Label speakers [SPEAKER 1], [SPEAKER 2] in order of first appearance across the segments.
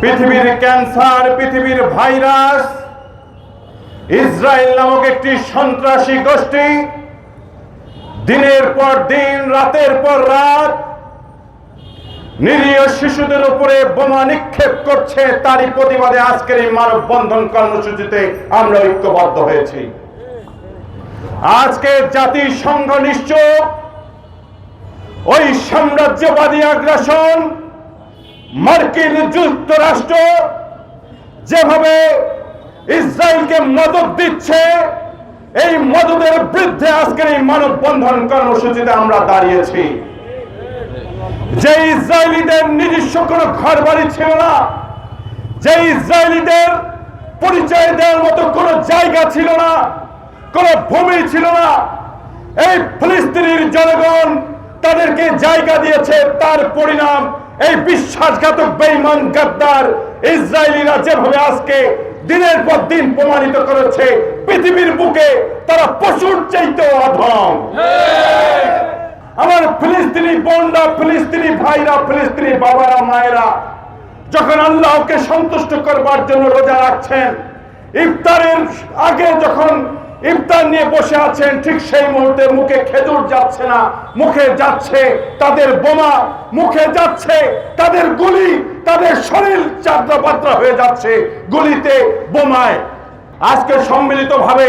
[SPEAKER 1] পৃথিবীর ক্যান্সার, পৃথিবীর virus, Israel নামক একটি সন্ত্রাসী গোষ্ঠী দিনের পর দিন, রাতের পর রাত নিরীহ শিশুদের উপরে বোমা নিক্ষেপ করছে। তারই প্রতিবাদে আজকের এই মানববন্ধন কর্মসূচিতে আমরা ঐক্যবদ্ধ হয়েছি। আজকে জাতিসংঘ নিশ্চয় ওই সাম্রাজ্যবাদী আগ্রাসন মার্কিন যুক্তরাষ্ট্র যেভাবে ইসরায়েলকে মদত দিচ্ছে, এই মদতের বিরুদ্ধে আজকের এই মানববন্ধন কর্মসূচিতে আমরা দাঁড়িয়েছি। যে ইসরায়েলিদের নিজস্ব কোনো ঘর বাড়ি ছিল না, যে ইসরায়েলিদের পরিচয় দেওয়ার মতো কোনো জায়গা ছিল না, কোনো ভূমি ছিল না, এই ফিলিস্তিনির জনগণ তাদেরকে জায়গা দিয়েছে, তার পরিণাম এই বিশ্বাসঘাতক বেঈমান, গাদ্দার ইসরায়েলিরা যেভাবে আজকে দিনের পর দিন প্রমাণিত করেছে, পৃথিবীর বুকে তারা পশুর চাইতেও অধম। আমার ফিলিস্তিনি বোনরা, ফিলিস্তিনি ভাইরা, ফিলিস্তিনি বাবারা, মায়েরা, যখন আল্লাহকে সন্তুষ্ট করবার জন্য রোজা রাখছেন, ইফতারের আগে যখন ইফতার নিয়ে বসে আছেন, ঠিক সেই মুহূর্তে মুখে খেজুর যাচ্ছে না, মুখে যাচ্ছে তাদের বোমা, মুখে যাচ্ছে তাদের গুলি, তাদের শরীর চাদ্রা পাত্রা হয়ে যাচ্ছে গুলিতে, বোমায়। আজকে সম্মিলিত ভাবে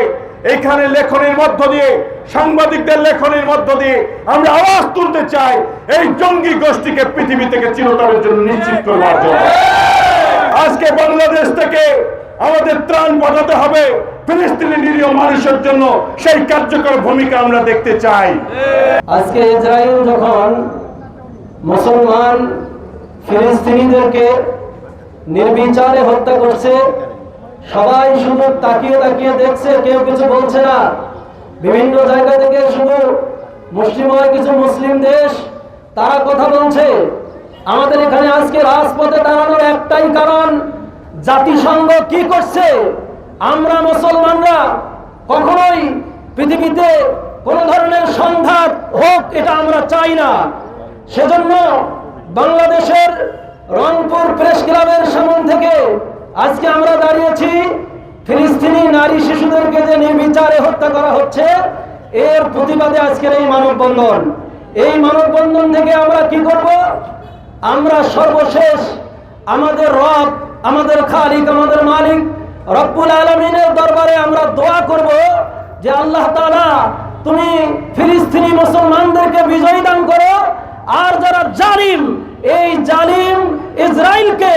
[SPEAKER 1] এখানে লেখনের মধ্য দিয়ে, সাংবাদিকদের লেখনের মধ্য দিয়ে আমরা আওয়াজ তুলতে চাই, এই জঙ্গি গোষ্ঠীকে পৃথিবী থেকে চিরতরের জন্য নিশ্চিত আজকে বাংলাদেশ থেকে আমাদের ত্রাণ পাঠাতে হবে।
[SPEAKER 2] নির্বিচারে হত্যা করছে, সবাই শুধু তাকিয়ে তাকিয়ে দেখছে, কেউ কিছু বলছে না। বিভিন্ন জায়গা থেকে শুধু মুসলিময় কিছু মুসলিম দেশ, তারা কথা বলছে। আমাদের এখানে আজকে রাজপথে দাঁড়ানোর একটাই কারণ, জাতিসংঘ কি করছে? আমরা মুসলমানরা কখনোই পৃথিবীতে কোনো ধরনের সংঘাত হোক এটা আমরা চাই না। সেজন্য বাংলাদেশের রংপুর প্রেস ক্লাবের সামন থেকে আজকে আমরা দাঁড়িয়েছি। ফিলিস্তিনি নারী শিশুদেরকে যে নির্বিচারে হত্যা করা হচ্ছে, এর প্রতিবাদে আজকের এই মানববন্ধন। এই মানববন্ধন থেকে আমরা কি করব? আমরা সর্বশেষ আমাদের রব, আমাদের খালিক, আমাদের মালিক রব্বুল আলমিনের দরবারে আমরা দোয়া করব যে আল্লাহ তাআলা তুমি ফিলিস্তিনি মুসলমানদেরকে বিজয় দান করো। আর যারা জালিম, এই জালিম ইসরায়েলকে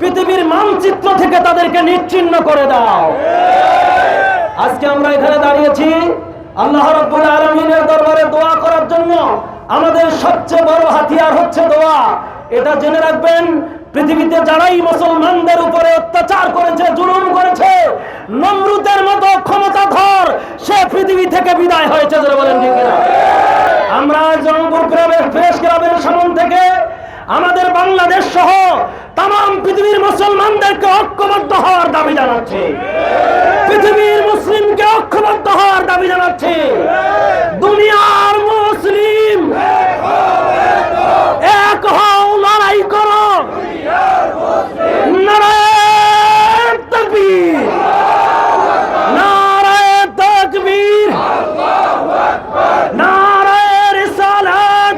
[SPEAKER 2] পৃথিবীর মানচিত্র থেকে তাদেরকে নিচ্ছিন্ন করে দাও। আজকে আমরা এখানে দাঁড়িয়েছি আল্লাহ রাব্বুল আলামিনের দরবারে দোয়া করার জন্য। আমাদের সবচেয়ে বড় হাতিয়ার হচ্ছে দোয়া। এটা জেনে রাখবেন, পৃথিবীতে যারাই মুসলমানদের উপরে অত্যাচার করেছে নমরুদের মতো ক্ষমতাধর সে পৃথিবী থেকে বিদায় হয়েছে যারা বলেন ঠিক কিনা? আমরা জঙ্গপুর গ্রামের ফ্রেশ গ্রামের সামন থেকে আমাদের বাংলাদেশ সহ তাম পৃথিবীর মুসলমানদেরকে ঐক্যবদ্ধ হওয়ার দাবি জানাচ্ছি পৃথিবীর মুসলিমকে ঐক্যবদ্ধ হওয়ার দাবি জানাচ্ছে দুনিয়ার মুসলিম এক হও লড়াই করো নারায়ণ তকবীর নারায়ণ তকবীর নারায়ণ রিসালাত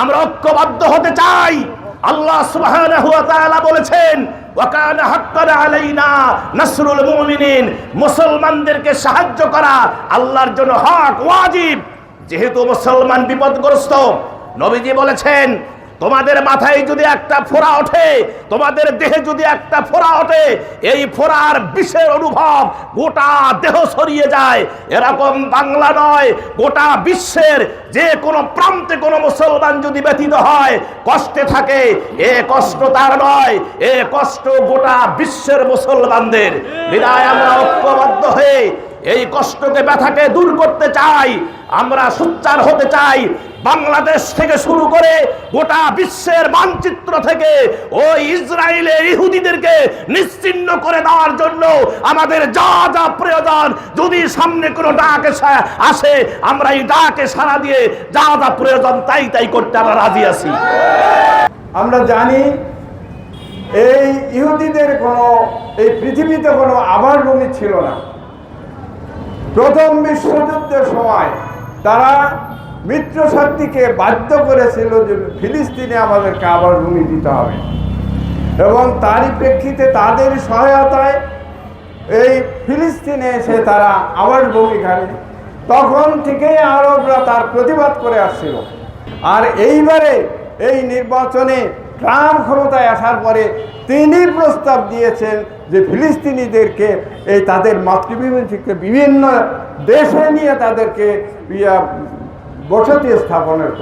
[SPEAKER 3] আমরা ঐক্যবদ্ধ হতে চাই আল্লাহ সুবহানাহু ওয়া তাআলা বলেছেন, ওয়া কানা হাক্কান আলাইনা নাসরুল মুমিনিন। মুসলমানদেরকে সাহায্য করা আল্লাহর জন্য হক, ওয়াজিব। যেহেতু মুসলমান বিপদগ্রস্ত, নবীজি বলেছেন তোমাদের মাথায় যদি একটা ফোড়া ওঠে, তোমাদের দেহে যদি একটা ফোড়া ওঠে, এই ফোড়ার বিষের অনুভব গোটা দেহ ছড়িয়ে যায়। এরকম বাংলা নয়, গোটা বিশ্বের যে কোনো প্রান্তে কোনো মুসলমান যদি ব্যথিত হয়, কষ্টে থাকে, এ কষ্ট তার নয়, এ কষ্ট গোটা বিশ্বের মুসলমানদের। বিদায় আমরা ঐক্যবদ্ধ হয়ে এই কষ্টকে, ব্যথাকে দূর করতে চাই। আমরা সোচ্চার হতে চাই বাংলাদেশ থেকে শুরু করে গোটা বিশ্বের মানচিত্র থেকে ওই ইসরায়েলের ইহুদিদেরকে নিশ্চিন্ন করে দেওয়ার জন্য আমাদের যা যা প্রয়োজন, যদি সামনে কোনো ডাক আসে, আমরা এই ডাকে সাড়া দিয়ে যা যা প্রয়োজন তাই তাই করতে আমরা রাজি আছি।
[SPEAKER 4] আমরা জানি এই ইহুদিদের কোনো, এই পৃথিবীতে কোনো আবার ভূমি ছিল না। প্রথম বিশ্বযুদ্ধের সময় তারা মিত্র শক্তিকে বাধ্য করেছিল যে ফিলিস্তিনে আমাদেরকে আবার ভূমি দিতে হবে। এবং তারই প্রেক্ষিতে তাদের সহায়তায় এই ফিলিস্তিনে এসে তারা আবার ভূমি ঘাড়ে তখন থেকেই আরবরা তার প্রতিবাদ করে আসছিল। আর এইবারে এই নির্বাচনে ট্রাম্প ক্ষমতায় আসার পরে তিনি প্রস্তাব দিয়েছেন যে ফিলিস্তিনিদেরকে এই তাদের মাতৃভূমি থেকে বিভিন্ন দেশে নিয়ে তাদেরকে বসতি স্থাপনের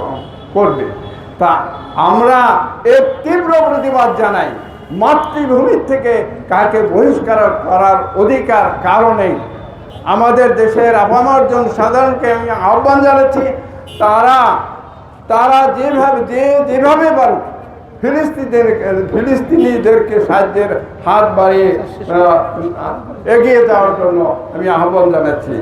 [SPEAKER 4] করবে। তা আমরা এর তীব্র প্রতিবাদ জানাই। মাতৃভূমির থেকে কাকে বহিষ্কার করার অধিকার কারণে আমাদের দেশের আপামর সাধারণকে আমি আহ্বান জানাচ্ছি, তারা তারা যেভাবে, যে যেভাবে পারুক ফিলিস্তিনদের ফিলিস্তিনিদেরকে সাহায্যের হাত বাড়িয়ে এগিয়ে যাওয়ার জন্য আমি আহ্বান জানাচ্ছি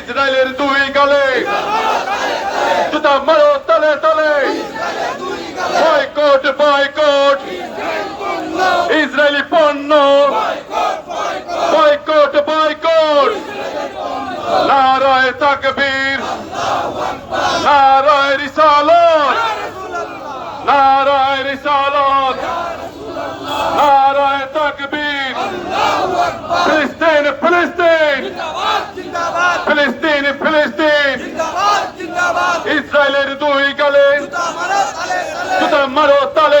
[SPEAKER 5] ইসরায়েলের দুই গালে জুতা মারো তলে তলে বয়কট বয়কট ইসরায়েলি পণ্য বয়কট বয়কট নারায় তাকবীর। নারায় রিসালত। নারায় রিসালত। নারায় তাকবীর। ফিলিস্তিন ফিলিস্তিন। ফিলিস্তিন ফিলিস্তিন। ইসরায়েলের দুই গালে। জুতা মারো তালে তালে